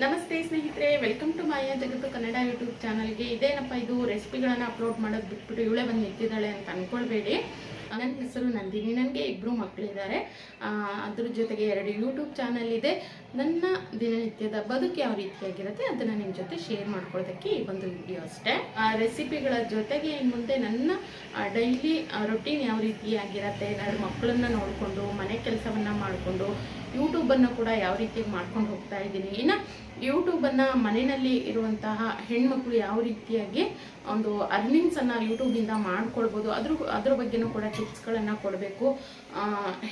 ನಮಸ್ತೆ ಸ್ನೇಹಿತರೆ welcome to ಮಾಯಾ ಜಗತ್ತು ಕನ್ನಡ ಯೂಟ್ಯೂಬ್ ಚಾನಲ್ಗೆ ಇದೇನಪ್ಪ ಇದು ರೆಸಿಪಿಗಳನ್ನು ಅಪ್ಲೋಡ್ ಮಾಡೋದು ಬಿಟ್ಬಿಟ್ಟು ಇವಳೇ ಬಂದು ನಿಂತಿದ್ದಾಳೆ ಅಂತ ಅನ್ಕೊಳ್ಬೇಡಿ. ನನ್ನ ಹೆಸರು ನಂದಿನಿ. ನನಗೆ ಇಬ್ಬರು ಮಕ್ಕಳಿದ್ದಾರೆ. ಅದ್ರ ಜೊತೆಗೆ ಎರಡು ಯೂಟ್ಯೂಬ್ ಚಾನಲ್ ಇದೆ. ನನ್ನ ದಿನನಿತ್ಯದ ಬದುಕು ಯಾವ ರೀತಿಯಾಗಿರುತ್ತೆ ಅದನ್ನು ನಿಮ್ಮ ಜೊತೆ ಶೇರ್ ಮಾಡ್ಕೊಳ್ಳೋದಕ್ಕೆ ಈ ಒಂದು ವಿಡಿಯೋ ಅಷ್ಟೇ. ಆ ರೆಸಿಪಿಗಳ ಜೊತೆಗೆ ಮುಂದೆ ನನ್ನ ಡೈಲಿ ರೊಟೀನ್ ಯಾವ ರೀತಿಯಾಗಿರುತ್ತೆ ಎರಡು ಮಕ್ಕಳನ್ನ ನೋಡಿಕೊಂಡು, ಮನೆ ಕೆಲಸವನ್ನು ಮಾಡಿಕೊಂಡು ಯೂಟ್ಯೂಬನ್ನು ಕೂಡ ಯಾವ ರೀತಿ ಮಾಡ್ಕೊಂಡು ಹೋಗ್ತಾ ಇದ್ದೀನಿ. ಇನ್ನು ಯೂಟ್ಯೂಬನ್ನು ಮನೆಯಲ್ಲಿ ಇರುವಂತಹ ಹೆಣ್ಮಕ್ಳು ಯಾವ ರೀತಿಯಾಗಿ ಒಂದು ಅರ್ನಿಂಗ್ಸನ್ನು ಯೂಟ್ಯೂಬಿಂದ ಮಾಡ್ಕೊಳ್ಬೋದು, ಅದ್ರ ಅದ್ರ ಬಗ್ಗೆನೂ ಕೂಡ ಟಿಪ್ಸ್ಗಳನ್ನು ಕೊಡಬೇಕು.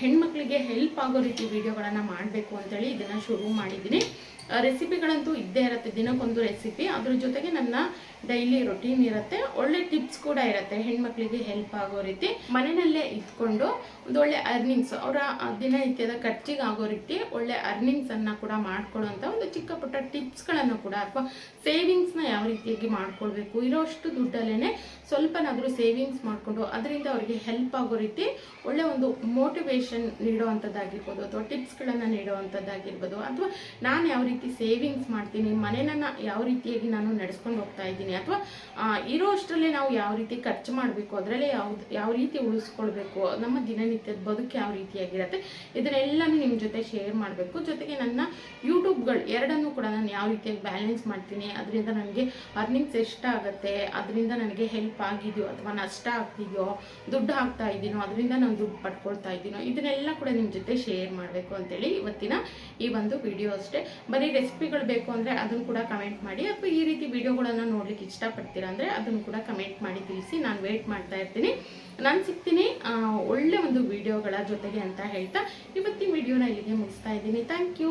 ಹೆಣ್ಮಕ್ಳಿಗೆ ಹೆಲ್ಪ್ ಆಗೋ ರೀತಿ ವಿಡಿಯೋಗಳನ್ನು ಮಾಡಬೇಕು ಅಂತೇಳಿ ಇದನ್ನು ಶುರು ಮಾಡಿದ್ದೀನಿ. ರೆಸಿಪಿಗಳಂತೂ ಇದ್ದೇ ಇರುತ್ತೆ. ದಿನಕ್ಕೊಂದು ರೆಸಿಪಿ ಅದ್ರ ಜೊತೆಗೆ ನನ್ನ ಡೈಲಿ ರೊಟೀನ್ ಇರುತ್ತೆ. ಒಳ್ಳೆ ಟಿಪ್ಸ್ ಕೂಡ ಇರುತ್ತೆ ಹೆಣ್ಮಕ್ಳಿಗೆ ಹೆಲ್ಪ್ ಆಗೋ ರೀತಿ. ಮನೆಯಲ್ಲೇ ಇದ್ಕೊಂಡು ಒಂದು ಒಳ್ಳೆ ಅರ್ನಿಂಗ್ಸ್ ಅವರ ದಿನನಿತ್ಯದ ಖರ್ಚಿಗೆ ಆಗೋ ರೀತಿ ಒಳ್ಳೆ ಅರ್ನಿಂಗ್ಸ್ ಅನ್ನ ಕೂಡ ಮಾಡ್ಕೊಳ್ಳೋಂಥ ಒಂದು ಚಿಕ್ಕ ಪುಟ್ಟ ಟಿಪ್ಸ್ಗಳನ್ನು ಕೂಡ ಅಥವಾ ಸೇವಿಂಗ್ಸ್ನ ಯಾವ ರೀತಿಯಾಗಿ ಮಾಡ್ಕೊಳ್ಬೇಕು. ಇರೋಷ್ಟು ದುಡ್ಡಲ್ಲೇ ಸ್ವಲ್ಪನಾದರೂ ಸೇವಿಂಗ್ಸ್ ಮಾಡಿಕೊಂಡು ಅದರಿಂದ ಅವರಿಗೆ ಹೆಲ್ಪ್ ಆಗೋ ರೀತಿ ಒಳ್ಳೆ ಒಂದು ಮೋಟಿವೇಶನ್ ನೀಡುವಂಥದ್ದಾಗಿರ್ಬೋದು, ಅಥವಾ ಟಿಪ್ಸ್ಗಳನ್ನು ನೀಡುವಂಥದ್ದಾಗಿರ್ಬೋದು, ಅಥವಾ ನಾನು ಯಾವ ರೀತಿ ಸೇವಿಂಗ್ಸ್ ಮಾಡ್ತೀನಿ, ಮನೆಯನ್ನು ಯಾವ ರೀತಿಯಾಗಿ ನಾನು ನಡೆಸ್ಕೊಂಡು ಹೋಗ್ತಾ ಇದ್ದೀನಿ, ಅಥವಾ ಇರೋ ಅಷ್ಟರಲ್ಲೇ ನಾವು ಯಾವ ರೀತಿ ಖರ್ಚು ಮಾಡಬೇಕು, ಅದರಲ್ಲೇ ಯಾವ್ದು, ಯಾವ ರೀತಿ ಉಳಿಸ್ಕೊಳ್ಬೇಕು, ನಮ್ಮ ದಿನನಿತ್ಯದ ಬದುಕು ಯಾವ ರೀತಿಯಾಗಿರುತ್ತೆ, ಇದನ್ನೆಲ್ಲನೂ ನಿಮ್ಮ ಜೊತೆ ಶೇರ್ ಮಾಡಬೇಕು. ಜೊತೆಗೆ ನನ್ನ ಯೂಟ್ಯೂಬ್ಗಳು ಎರಡನ್ನೂ ಕೂಡ ನಾನು ಯಾವ ರೀತಿಯಾಗಿ ಬ್ಯಾಲೆನ್ಸ್ ಮಾಡ್ತೀನಿ, ಅದರಿಂದ ನನಗೆ ಅರ್ನಿಂಗ್ಸ್ ಎಷ್ಟಾಗುತ್ತೆ, ಅದರಿಂದ ನನಗೆ ಹೆಲ್ಪ್ ಆಗಿದೆಯೋ ಅಥವಾ ನಷ್ಟ ಆಗ್ತಿದೆಯೋ, ದುಡ್ಡು ಹಾಕ್ತಾ ಇದ್ದೀನೋ, ಅದರಿಂದ ನಾನು ದುಡ್ಡು ಪಡ್ಕೊಳ್ತಾ ಇದ್ದೀನೋ, ಇದನ್ನೆಲ್ಲ ಕೂಡ ನಿಮ್ಮ ಜೊತೆ ಶೇರ್ ಮಾಡಬೇಕು ಅಂತೇಳಿ ಇವತ್ತಿನ ಈ ಒಂದು ವಿಡಿಯೋ ಅಷ್ಟೇ. ಬರೀ ರೆಸಿಪಿಗಳು ಬೇಕು ಅಂದರೆ ಅದನ್ನು ಕೂಡ ಕಮೆಂಟ್ ಮಾಡಿ, ಅಥವಾ ಈ ರೀತಿ ವಿಡಿಯೋಗಳನ್ನು ನೋಡ್ಲಿಕ್ಕೆ ಇಷ್ಟಪಡ್ತೀರಾ ಅಂದರೆ ಅದನ್ನು ಕೂಡ ಕಮೆಂಟ್ ಮಾಡಿ ತಿಳಿಸಿ, ನಾನು ವೇಟ್ ಮಾಡ್ತಾ ಇರ್ತೀನಿ. ನಾನು ಸಿಗ್ತೀನಿ ಒಳ್ಳೆ ಒಂದು ವಿಡಿಯೋಗಳ ಜೊತೆಗೆ ಅಂತ ಹೇಳ್ತಾ ಇವತ್ತಿನ ವಿಡಿಯೋನ ಇಲ್ಲಿಗೆ ಮುಗಿಸ್ತಾ ಇದ್ದೀನಿ. Thank you